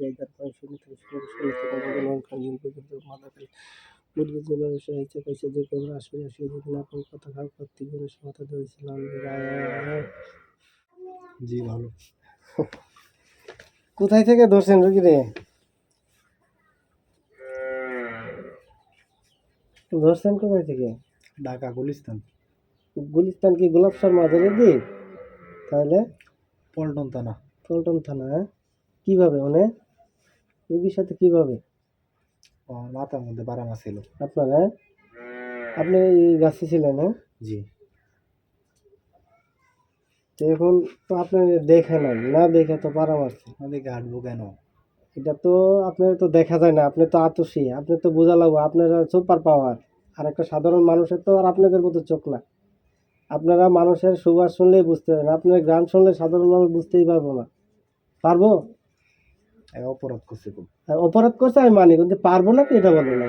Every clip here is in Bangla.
গাইদার পায়ে শনি থেকে শুরু করে আমাদের লঙ্কা নীল পর্যন্ত মাথা খালি মুরগির জন্য ব্যবসা হয়েছে পয়সা যে কেমন আসবে আসবে যদি না কোনো কথা খাও করতে গেলে মাথা ধরেছিলাম জি ভালো। কোথায় থেকে ধরছেন রুগী রে? ধরছেন কোথায় থেকে? ঢাকা গুলিস্তান। গুলিস্তান কি গোলাপ শর্মা ধরে দি? তাহলে? পল্টন থানা। পল্টন থানা হ্যাঁ? কীভাবে মানে? রুগীর সাথে কীভাবে? আমার মাথার মধ্যে বারামা ছিল। আপনার হ্যাঁ? আপনি এই গাছে ছিলেন হ্যাঁ? জি। এখন তো আপনি দেখে নাই না দেখে তো পারা মারছে ওদিকে হাঁটবো কেন? এটা তো আপনার তো দেখা যায় না আপনি তো আতসী আপনি তো বোঝা লাগবো আপনারা সুপার পাওয়ার। আর একটা সাধারণ মানুষের তো আর আপনাদের মতো চোখ না। আপনারা মানুষের সুবাস শুনলেই বুঝতে পারেন আপনার গান শুনলে সাধারণ মানুষ বুঝতেই পারব না। পারব? অপরাধ করছে খুব। অপরাধ করছে আমি মানি কিন্তু পারব না কি এটা বলো না?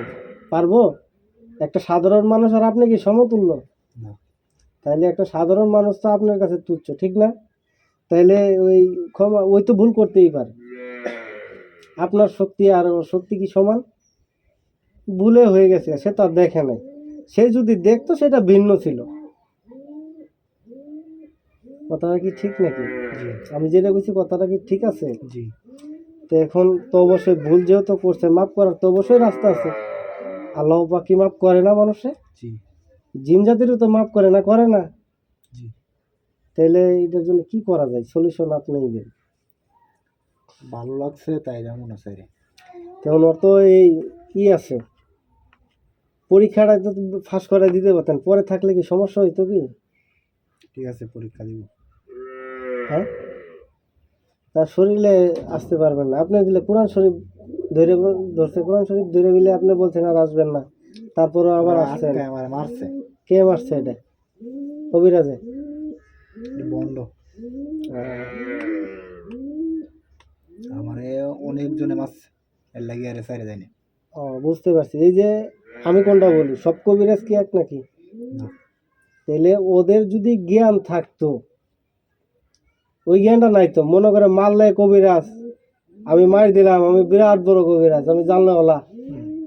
পারব? একটা সাধারণ মানুষ আর আপনি কি সমতুল্য? না। তাইলে একটা সাধারণ মানুষ তো আপনার কাছে তুচ্ছ ঠিক না? তাইলে ওই ক্ষমা ওই তো ভুল করতেই পারে। আপনার শক্তি আর ওর শক্তি কি সমান? ভুলে হয়ে গেছে সে তো আর দেখে নাই। সে যদি দেখতো সেটা ভিন্ন ছিল। কথাটা কি ঠিক নাকি? জি। আমি যেটা বলছি কথাটা কি ঠিক আছে? জি। তো এখন তো অবশ্যই ভুল যেহেতু করছে মাফ করার তো অবশ্যই রাস্তা আছে। আল্লাহ পাকি মাফ করে না মানুষে? জি। জিন জাতিরও তো মাফ করে না করে না? জি। তাহলে এটার জন্য কি করা যায়? সলিউশন আপনি দেন। ভালো লাগছে তাই যেমন আছে তেমন ওর তো এই কি আছে। পরীক্ষাটা তো ফাঁস করে দিতে পারতেন পরে থাকলে কি সমস্যা হইতো কি? ঠিক আছে পরীক্ষা দিব। হ্যাঁ? তার শরীরে আসতে পারবেন না। আপনি দিলে কোরআন শরীফ ধরে ধরছে কোরআন শরীফ ধরে দিলে আপনি বলছেন আর আসবেন না। তারপরে আবার আসছে। মারছে? কে মারছে এটা? কবিরাজে বন্ধ। আমার অনেকজনে মারছে। এর লাগে আরে সাইরে যায়নি। ও বুঝতে পারছি। এই যে আমি কোনটা বলি? সব কবিরাজ কি এক নাকি? তাহলে ওদের যদি জ্ঞান থাকতো ওই জ্ঞানটা নাই তো। মনে করে মারলে কবিরাজ। আমি মার দিলাম আমি বিরাট বড় কবিরাজ আমি জানলে ওলা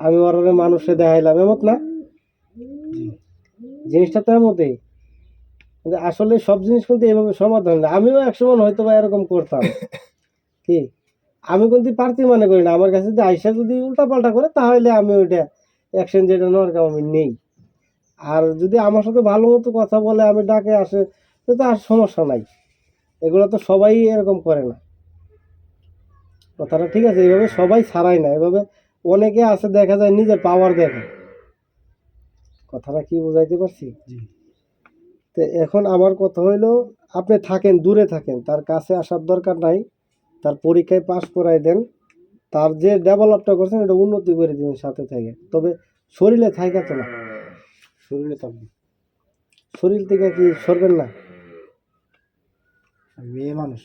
আমি ওরা মানুষে দেখাইলাম এমত না? জিনিসটা তো এমতই। আসলে সব জিনিস কিন্তু এভাবে সমাধান না। আমিও একসময় হয়তো বা এরকম করতাম। কি? আমি কিন্তু পারতি মনে করি না। আমার কাছে যদি আইসা যদি উল্টা পাল্টা করে তাহলে আমি ওইটা অ্যাকশন যেটা নেওয়ার কাম আমি নেই। আর যদি আমার সাথে ভালো মতো কথা বলে আমি ডাকে আসে তো তার সমস্যা নাই। এগুলো তো সবাই এরকম করে না। কথাটা ঠিক আছে এইভাবে সবাই ছাড়াই না এভাবে অনেকে আছে দেখা যায় নিজের পাওয়ার দেখে। কথাটা কি বোঝাইতে পারছি? জি। তো এখন আমার কথা হইল আপনি থাকেন দূরে থাকেন তার কাছে আসার দরকার নাই তার পরীক্ষায় পাশ করাই দেন তার যে ডেভেলপটা করছেন এটা উন্নতি করে দিন সাথে থেকে। তবে শরীরে থাইকা তো না। শরীরে থাকবে। শরীর থেকে কি সরবেন না? মেয়ে মানুষ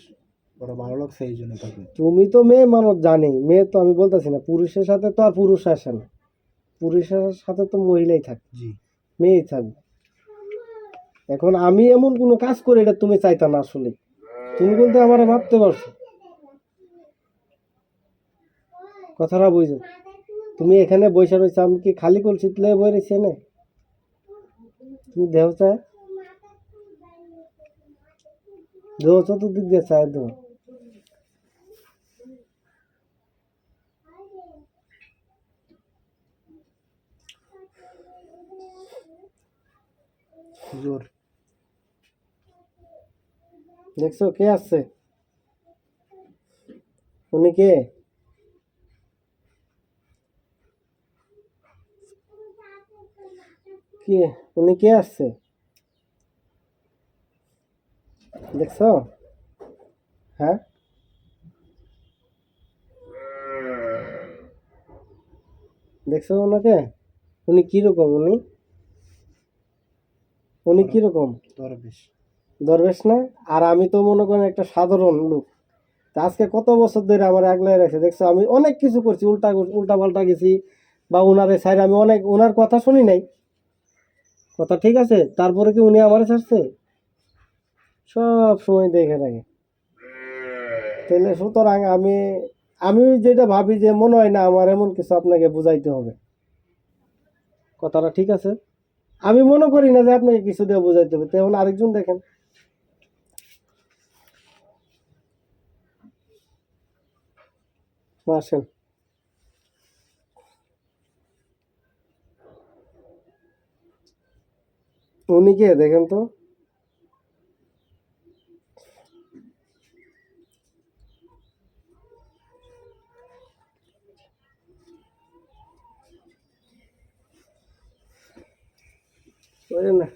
ওরা ভালো লাগছে এই জন্য থাকবে তুমি তো মেয়ে মানুষ জানি মেয়ে তো আমি বলতেছি না পুরুষের সাথে তো আর পুরুষ আসে না। পুরুষের সাথে তো মহিলাই থাকে। জি। মেয়েই থাকবে। এখন আমি এমন কোনো কাজ করি এটা তুমি চাইতা না আসলে। তুমি বলতে আমার ভাবতে পারছ। কথাটা বুঝো। তুমি এখানে বসে রয়েছো আমি কি খালি কলসি তুলে বই রয়েছি না তুমি দেহ চায়? দেহ চতুর্দিক দিয়ে চায় দেহ হুজুর দেখছ কে আসছে উনি কে কে উনি কে আসছে দেখছ? হ্যাঁ? দেখছ ওনাকে? উনি কীরকম উনি? উনি কীরকম? দরবেশ। দরবেশ না? আর আমি তো মনে করেন একটা সাধারণ লোক। তা আজকে কত বছর ধরে আমার আগলায় রাখছে দেখছ আমি অনেক কিছু করছি উল্টা উল্টা পাল্টা গেছি। বা ওনারে সাইড আমি অনেক ওনার কথা শুনি নাই। কথা ঠিক আছে? তারপরে কি উনি আমারে ছাড়ছে? সব সময় দেখে রাখে তাহলে সুতরাং আমি আমি যেটা ভাবি যে মনে হয় না আমার এমন কিছু আপনাকে বুঝাইতে হবে। কথাটা ঠিক আছে? আমি মনে করি না যে আপনাকে কিছু দিয়ে বুঝাইতে হবে। তেমন আরেকজন দেখেন। আসেন। উনি কে দেখেন তো? 对呢。